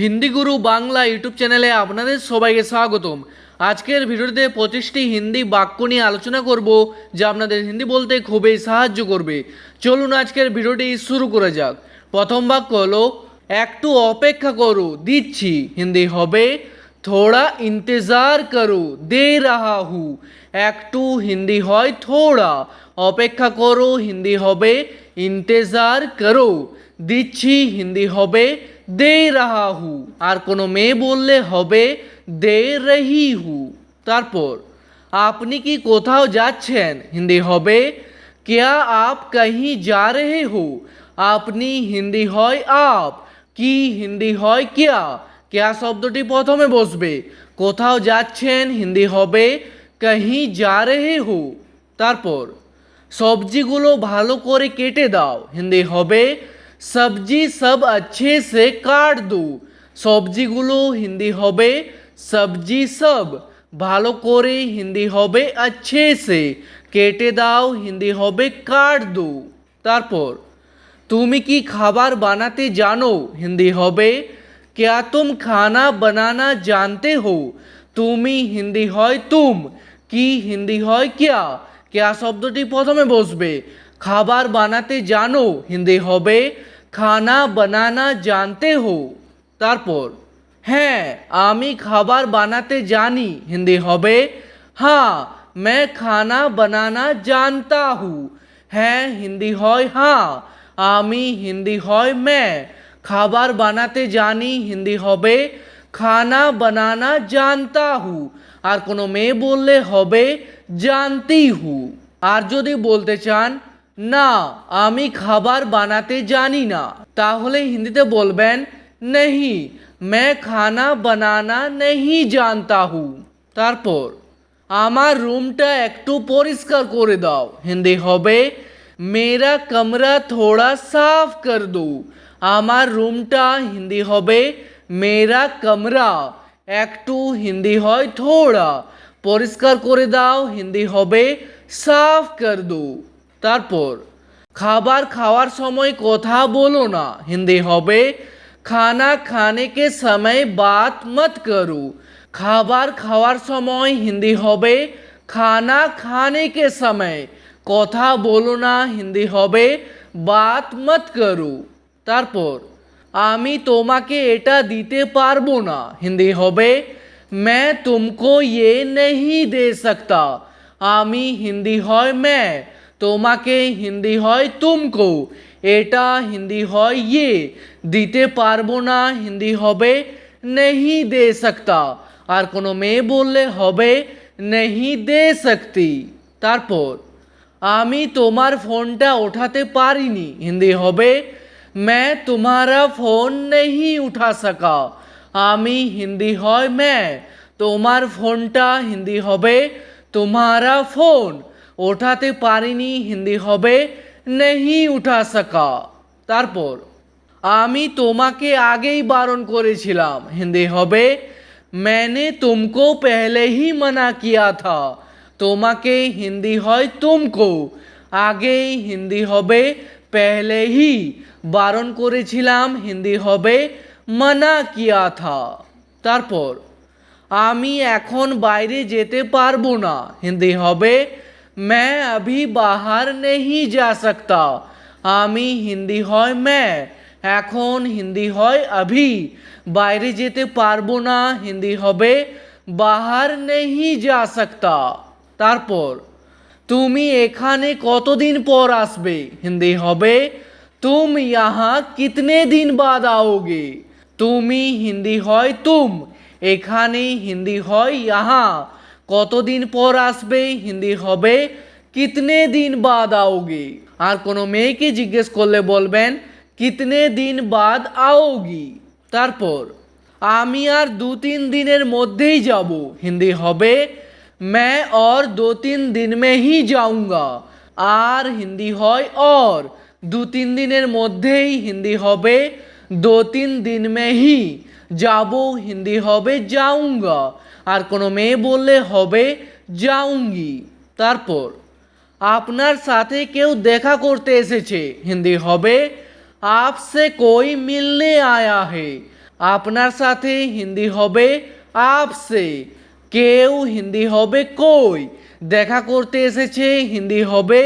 হিন্দি গুরু Bangla YouTube চ্যানেলে আপনাদের সবাইকে স্বাগতম। আজকের ভিডিওতে পঁচিশটি হিন্দি বাক্য নিয়ে আলোচনা করব, যা আপনাদের হিন্দি বলতে খুবই সাহায্য করবে। চলুন আজকের ভিডিওটি শুরু করা যাক। প্রথম বাক্য হলো, একটু অপেক্ষা করো, দিচ্ছি। হিন্দি হবে, থোড়া ইন্তজার করো, দে রাহা হু। একটু হিন্দি হয় থোড়া, অপেক্ষা করো, হিন্দি হবে, ইন্তজার করো। দিচ্ছি, হিন্দি হবে দে রাহা হু আর কোনো মেয়ে বললে হবে, দে রহি হু তারপর, আপনি কি কোথাও যাচ্ছেন? হিন্দি হবে, কেয়া আপ কাহি যা রে হু? আপনি হিন্দি হয় আপ, কি হিন্দি হয় কেয়া? কেয়া শব্দটি প্রথমে বসবে, কোথাও যাচ্ছেন? হিন্দি হবে, কাহি যা রে হু। তারপর, সবজিগুলো ভালো করে কেটে দাও। হিন্দি হবে সবজি সব अच्छे से কাট দো সবজিগুলো হিন্দি হবে সবজি সব ভালো করে হিন্দি হবে अच्छे से কেটে দাও হিন্দি হবে কাট দো তারপর তুমি কি খাবার বানাতে জানো হিন্দি হবে क्या तुम खाना बनाना जानते हो তুমি হিন্দি হয় তুম কি হিন্দি হয় কেয়া কেয়া শব্দটি প্রথমে বসবে খাবার বানাতে জানো হিন্দি হবে খানা বানানা জানতে হো। তারপর হ্যাঁ আমি খাবার বানাতে জানি, হিন্দি হবে হ্যাঁ मैं খানা বানানা জানতা হু হ্যাঁ হিন্দি হয় হ্যাঁ আমি হিন্দি হয় मैं খাবার বানাতে জানি, হিন্দি হবে, খানা বানানা জানতা হু, আর কোনো মেয়ে বললে হবে, জানতি হু। আর যদি বলতে চান না, আমি খাবার বানাতে জানি না। তাহলে হিন্দিতে বলবেন, নেহি मैं খানা বানানা নেহি জানতা হু। তারপর, আমার রুমটা একটু পরিষ্কার করে দাও। হিন্দি হবে, মেরা কমরা থোড়া সাফ কর দো। আমার রুমটা হিন্দি হবে, মেরা কমরা, একটু হিন্দি হয় থোড়া। পরিষ্কার করে দাও, হিন্দি হবে, সাফ কর দো। তারপর খাবার খাওয়ার সময় কথা বলো না হিন্দি হবে খানা খানে কে সময় বাত মত করো খাবার খাওয়ার সময় হিন্দি হবে খানা খানে কে সময় কথা বলো না হিন্দি হবে বাত মত করো তারপর আমি তোমাকে এটা দিতে পারবো না হিন্দি হবে मैं तुमको ये नहीं दे सकता আমি হিন্দি হয় मैं তোমাকে হিন্দি হয় তুমকো এটা হিন্দি হয় ইয়ে দিতে পারবো না হিন্দি হবে নেহি দে সকতা আর কোনো মেয়ে বললে হবে নেহি দে সকতি তারপর আমি তোমার ফোনটা ওঠাতে পারিনি হিন্দি হবে मैं तुम्हारा ফোন नहीं উঠা সকা আমি হিন্দি হয় मैं তোমার ফোনটা হিন্দি হবে তোমারা ফোন ওঠাতে পারিনি, হিন্দি হবে নেহি উঠা সকা। তারপর, আমি তোমাকে আগেই বারণ করেছিলাম, হিন্দি হবে ম্যানে তুমকো পেহলেই মানা কিয়া থা তোমাকে হিন্দি হয় তুমকো, আগেই হিন্দি হবে পেহলেই বারণ করেছিলাম, হিন্দি হবে মানা কিয়া থা তারপর, আমি এখন বাইরে যেতে পারব না, হিন্দি হবে मैं अभी बाहर नहीं जा सकता আমি হিন্দি হয় मैं এখন হিন্দি হয় अभी বাইরে যেতে পারবো না হিন্দি হবে বাহার নেহি যা सकता তারপর তুমি এখানে কতদিন পর আসবে হিন্দি হবে তুম ইহা কিতনে দিন বাদ आओगे তুমি হিন্দি হয় তুম এখানে হিন্দি হয় ইহা কতদিন পর আসবে হিন্দি হবে কিতনে দিন বাদ आओगे আর কোনো মেয়েকে জিজ্ঞেস করলে বলবেন কিতনে দিন বাদ आओगी তারপর আমি আর দু তিন দিনের মধ্যেই যাব হিন্দি হবে मैं और दो तीन दिन में ही जाऊंगा আর হিন্দি হয় और দু তিন দিনের মধ্যেই হিন্দি হবে দো তিন দিন মে হি যাব হিন্দি হবে যাউঙ্গা আর কোনো মেয়ে বললে হবে যাউঙ্গি তারপর, আপনার সাথে কেউ দেখা করতে এসেছে। হিন্দি হবে, আপসে কই মিলনে আয়া হে। আপনার সাথে হিন্দি হবে, আপসে। কেউ হিন্দি হবে কই? দেখা করতে এসেছে, হিন্দি হবে,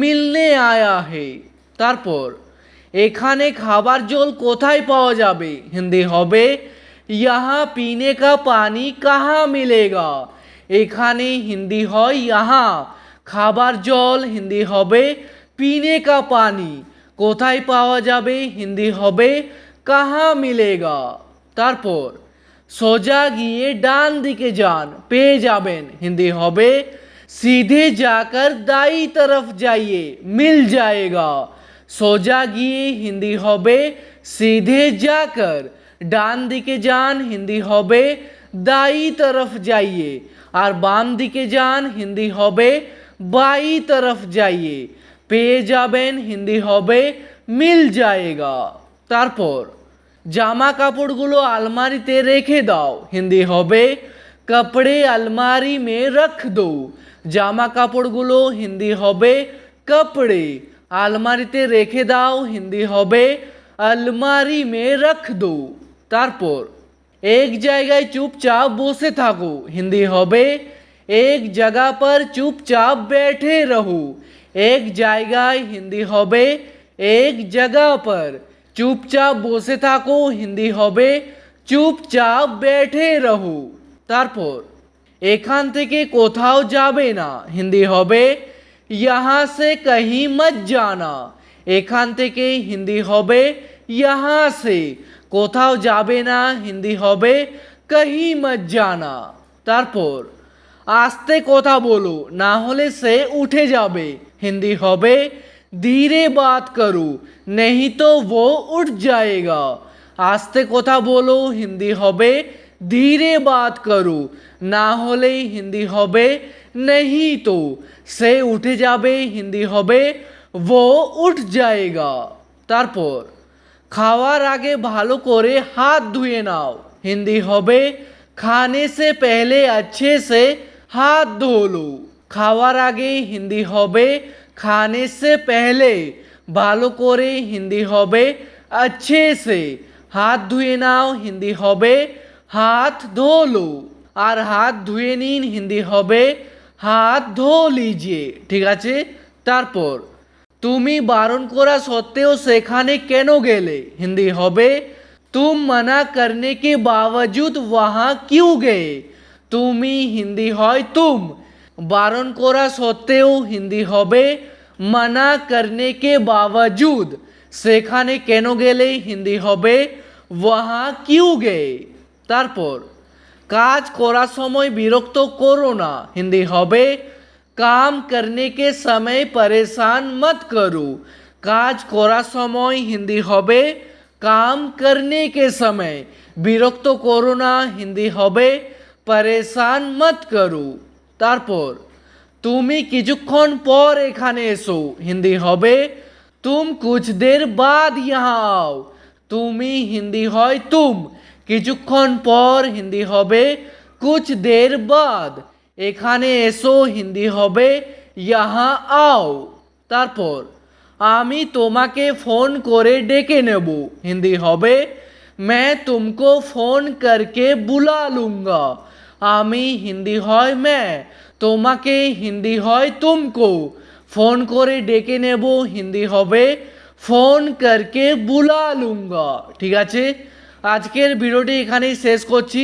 মিলনে আয়া হে। তারপর, এখানে খাবার জল কোথায় পাওয়া যাবে? হিন্দি হবে यहाँ पीने का पानी कहाँ मिलेगा এখানে হিন্দি হয় यहाँ খাবার জল হিন্দি হবে পিনে কা পানি কোথায় পাওয়া যাবে হিন্দি হবে কাহা মিলেগা তারপর সোজা গিয়ে ডান দিকে যান পেয়ে যাবেন হিন্দি হবে सीधे जाकर दाई तरफ जाइए मिल जाएगा সোজা গিয়ে হিন্দি হবে सीधे जाकर ডান দিকে যান হিন্দি হবে দাই তরফ যাইয়ে আর বাম দিকে যান হিন্দি হবে বাই তরফ যাইয়ে পেয়ে যাবেন হিন্দি হবে মিল যায়েগা তারপর জামা কাপড়গুলো আলমারিতে রেখে দাও হিন্দি হবে কাপড়ে আলমারি মে রখ দো জামা কাপড়গুলো হিন্দি হবে কাপড়ে আলমারিতে রেখে দাও হিন্দি হবে আলমারি মে রখ দো তারপর এক জায়গায় চুপচাপ বসে থাকো হিন্দি হবে এক জায়গা पर চুপচাপ बैठे रहो এক জায়গায় হিন্দি হবে এক জায়গা पर চুপচাপ বসে থাকো হিন্দি হবে চুপচাপ बैठे रहो তারপর এখান থেকে কোথাও যাবে না হিন্দি হবে यहाँ से कहीं मत जाना এখান থেকে হিন্দি হবে यहाँ से কোথাও যাবে না, হিন্দি হবে, কহি মত জানা। তারপর, আস্তে কথা বলো, না হলে সে উঠে যাবে, হিন্দি হবে, ধীরে বাত করো, নেহি তো ও উঠ যায়গা। আস্তে কথা বলো, হিন্দি হবে, ধীরে বাত করো, না হলে হিন্দি হবে, নেহি তো, সে উঠে যাবে, হিন্দি হবে, ও উঠ যায়গা। তারপর খাওয়ার আগে ভালো করে হাত ধুয়ে নাও হিন্দি হবে খানে সে পেহলে अच्छे से হাত ধো লো খাওয়ার আগে হিন্দি হবে খানে সে পেহলে ভালো করে হিন্দি হবে अच्छे से হাত ধুয়ে নাও হিন্দি হবে হাত ধো লো আর হাত ধুয়ে নিন হিন্দি হবে হাত ধো লিজিয়ে ঠিক আছে তারপর তুমি বারণ করা সত্ত্বেও সেখানে কেন গেলে? হিন্দি হবে, তুম মানা করনে কে বাবজুদ ওয়াহা কিউ গে? তুমি, হিন্দি হয়, তুম। বারণ করা সত্ত্বেও হিন্দি হবে, মানা করনে কে বাবজুদ। সেখানে কেন গেলে? হিন্দি হবে, ওয়াহা কিউ গে। তারপর, কাজ করার সময় বিরক্ত করো না। হিন্দি হবে কাম করনে কে সময় পরেশান মত করো কাজ করার সময় হিন্দি হবে কাম করনে কে সময় বিরক্ত করো না হিন্দি হবে পরেশান মত করো তারপর তুমি কিছুক্ষণ পর এখানে এসো হিন্দি হবে তুম কুছ দের বাদ ইহা আও তুমি হিন্দি হয় তুম কিছুক্ষণ পর হিন্দি হবে কুছ দের বাদ এখানে এসো হিন্দি হবে ইহা আও তারপর আমি তোমাকে ফোন করে ডেকে নেব হিন্দি হবে मैं तुमको फोन करके बुला लूंगा আমি হিন্দি হয় मैं তোমাকে হিন্দি হয় তুমকো ফোন করে ডেকে নেব হিন্দি হবে ফোন করকে বুলা লুঙ্গা ঠিক আছে আজকের ভিডিওটি এখানেই শেষ করছি